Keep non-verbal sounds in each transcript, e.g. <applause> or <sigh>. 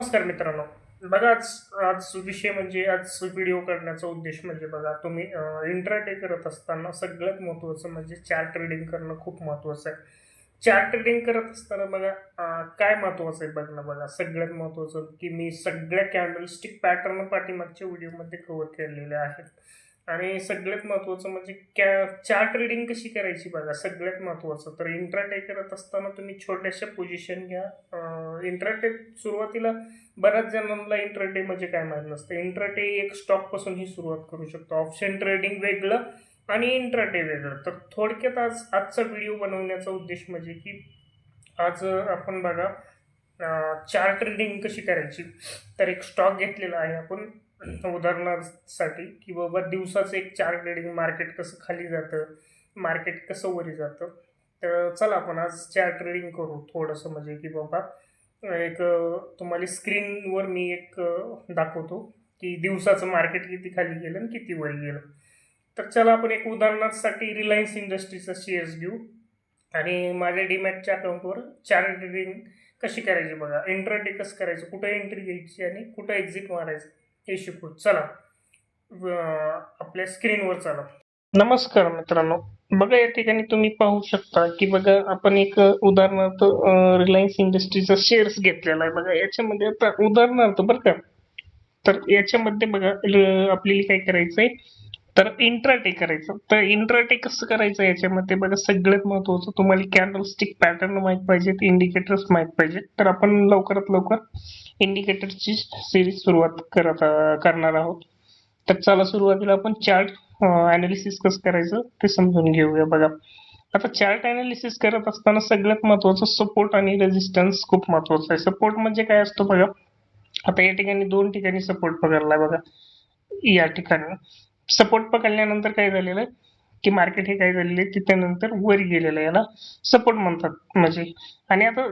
नमस्कार मित्रांनो. बघा आज आज विषय म्हणजे आज व्हिडिओ करण्याचा उद्देश म्हणजे बघा तुम्ही इंट्राडे करत असताना सगळ्यात महत्त्वाचं म्हणजे चार्ट ट्रेडिंग करणं खूप महत्त्वाचं आहे. चार्ट ट्रेडिंग करत असताना बघा काय महत्त्वाचं आहे बघणं बघा. सगळ्यात महत्त्वाचं की मी सगळ्या कॅन्डलस्टिक पॅटर्न पाठीमागच्या व्हिडिओमध्ये कव्हर केलेले आहेत. आणि सगळ्यात महत्त्वाचं म्हणजे कॅ चार्ट ट्रेडिंग कशी करायची बघा सगळ्यात महत्त्वाचं. तर इंट्राडे करत असताना तुम्ही छोट्याशा पोझिशन घ्या इंट्राडे सुरुवातीला बऱ्याच जणांना इंट्राडे म्हणजे काय माहीत नसतं. इंट्राडे एक स्टॉकपासून ही सुरुवात करू शकतो. ऑप्शन ट्रेडिंग वेगळं आणि इंट्राडे वेगळं. तर थोडक्यात आज आजचा व्हिडिओ बनवण्याचा उद्देश म्हणजे की आज आपण बघा चार्ट ट्रेडिंग कशी करायची? तर एक स्टॉक घेतलेला आहे आपण उदाहरणासाठी की बाबा दिवसाचं एक चार ट्रेडिंग मार्केट कसं खाली जातं मार्केट कसं वरी जातं. तर चला आपण आज चार ट्रेडिंग करू थोडंसं म्हणजे की बाबा एक तुम्हाला स्क्रीनवर मी एक दाखवतो की दिवसाचं मार्केट किती खाली गेलं आणि किती वर गेलं. तर चला आपण एक उदाहरणासाठी रिलायन्स इंडस्ट्रीचा शेअर्स घेऊ. आणि माझ्या डीमॅटच्या अकाउंटवर चार ट्रेडिंग कशी करायची बघा. एंट्रडे कसं करायचं कुठं एंट्री घ्यायची आणि कुठं एक्झिट मारायचं हे शिकू. चला आपल्या स्क्रीनवर चला. नमस्कार मित्रांनो. बघा या ठिकाणी तुम्ही पाहू शकता की बघा आपण एक उदाहरणार्थ रिलायन्स इंडस्ट्रीचा शेअर्स घेतलेला आहे. बघा याच्यामध्ये आता उदाहरणार्थ बरं का तर याच्यामध्ये बघा आपल्याला काय करायचंय तर इंट्राटे करायचं. तर इंट्राटे कसं करायचं याच्यामध्ये बघा सगळ्यात महत्वाचं तुम्हाला कॅन्डलस्टिक पॅटर्न माहीत पाहिजेत इंडिकेटर्स माहीत पाहिजेत तर आपण लवकरात लवकर इंडिकेटरची सिरीज सुरुवात करत करणार आहोत. तर चला सुरुवातीला आपण चार्ट अनालिसिस कसं करायचं ते समजून घेऊया बघा. आता चार्ट अनालिसिस करत असताना सगळ्यात महत्वाचं सपोर्ट आणि रेजिस्टन्स खूप महत्वाचं आहे. सपोर्ट म्हणजे काय असतो बघा? आता या ठिकाणी दोन ठिकाणी सपोर्ट पकडलाय बघा. या ठिकाणी. सपोर्ट पकडल्यानंतर काय झालेलं आहे? की मार्केट हे काय झालेलं आहे? त्यानंतर वर गेलेलं आहे याला सपोर्ट म्हणतात म्हणजे. आणि आता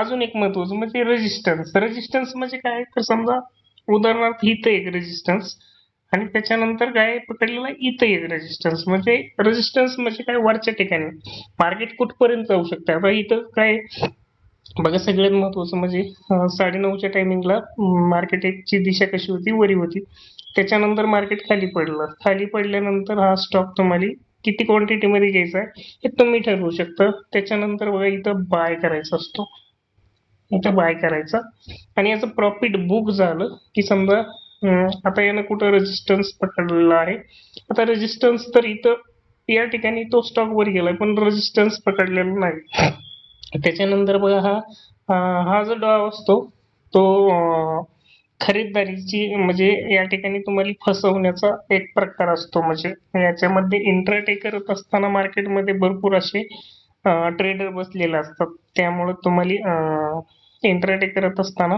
अजून एक महत्वाचं म्हणजे रेजिस्टन्स रेजिस्टन्स म्हणजे काय? तर समजा उदाहरणार्थ इथं एक रेजिस्टन्स आणि त्याच्यानंतर काय पकडलेलं इथं एक रेजिस्टन्स म्हणजे रेजिस्टन्स म्हणजे काय? वरच्या ठिकाणी. मार्केट कुठपर्यंत जाऊ शकते? आता इथं काय? बघा सगळ्यात महत्वाचं म्हणजे साडेनऊच्या टायमिंगला मार्केटची दिशा कशी होती? वरी होती. त्याच्यानंतर मार्केट खाली पडलं. खाली पडल्यानंतर हा स्टॉक तुम्हाला किती क्वांटिटीमध्ये घ्यायचा आहे हे तुम्ही ठरवू शकता. त्याच्यानंतर बघा इथं बाय करायचा असतो. इथं बाय करायचा. आणि याचं प्रॉफिट बुक झालं की समजा आता यानं कुठं रेजिस्टन्स पकडलेला आहे. आता रेजिस्टन्स तर इथं या ठिकाणी तो स्टॉक वर गेलाय पण रेजिस्टन्स पकडलेला नाही. त्याच्यानंतर बघा हा हा जो डाव असतो तो अं, खरीददारीची म्हणजे या ठिकाणी तुम्हाला फसवण्याचा एक प्रकार असतो. म्हणजे याच्यामध्ये इंट्राटे करत असताना मार्केटमध्ये भरपूर असे ट्रेडर बसलेले असतात. त्यामुळे तुम्हाला इंट्राटे करत असताना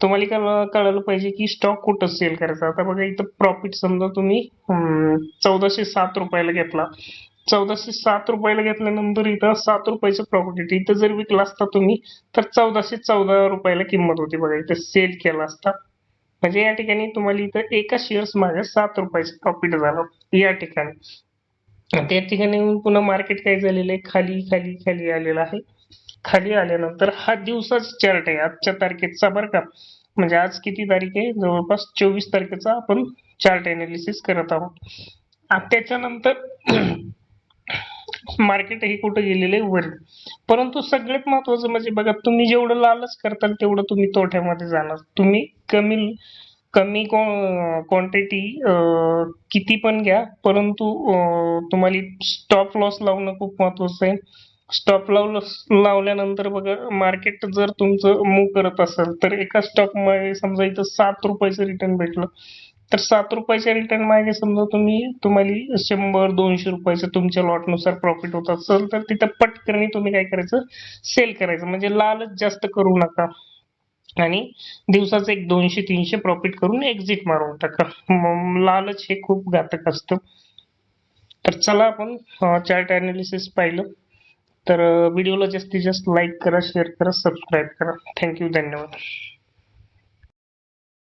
तुम्हाला कळ कळलं पाहिजे की स्टॉक कुठं सेल करायचा? आता बघा इथं प्रॉफिट समजा तुम्ही चौदाशे सात रुपयाला घेतला. चौदाशे सात रुपयाला घेतल्यानंतर इथं सात रुपयाचं प्रॉफिट इथं जर विकला असता तुम्ही तर चौदाशे चौदा रुपयाला किंमत होती बघा. इथं सेल केला असता. म्हणजे या ठिकाणी तुम्हाला इथं एका शेअर्स मागे सात रुपयाचं प्रॉफिट झालं. या ठिकाणी. त्या ठिकाणी पुन्हा मार्केट काय झालेलं आहे? खाली खाली खाली आलेलं आहे. खाली आल्यानंतर हा दिवसाच चार्ट आहे. आजच्या तारखेचा बरं का. म्हणजे आज किती तारीख आहे? जवळपास चोवीस तारखेचा आपण चार्ट अनालिसिस करत आहोत. त्याच्यानंतर <clears throat> मार्केट हे कुठं गेलेलं आहे? वर. परंतु सगळ्यात महत्वाचं म्हणजे बघा तुम्ही जेवढं लालच करताल तेवढं तुम्ही तोट्यामध्ये जाणार. तुम्ही कमी कमी क्वांटिटी किती पण घ्या परंतु तुम्हाला स्टॉप लॉस लावणं खूप महत्वाचं आहे. स्टॉप लावलं लावल्यानंतर बघा मार्केट जर तुमचं मूव करत असेल तर एका स्टॉकमध्ये समजा इथं सात रुपयाचं रिटर्न भेटलं तर सात रुपयाच्या रिटर्न मागे समजा तुम्ही तुम्हाला शंभर दोनशे रुपयाचं तुमच्या लॉटनुसार प्रॉफिट होत असेल तर तिथं पटकन तुम्ही काय करायचं? सेल करायचं. म्हणजे लालच जास्त करू नका. आणि दिवसाचं एक दोनशे तीनशे प्रॉफिट करून एक्झिट मारून टाका. लालच हे खूप घातक असतं. तर चला आपण चार्ट अनालिसिस पाहिलं. तर व्हिडिओला जास्तीत जास्त लाईक करा शेअर करा सबस्क्राईब करा. थँक्यू धन्यवाद.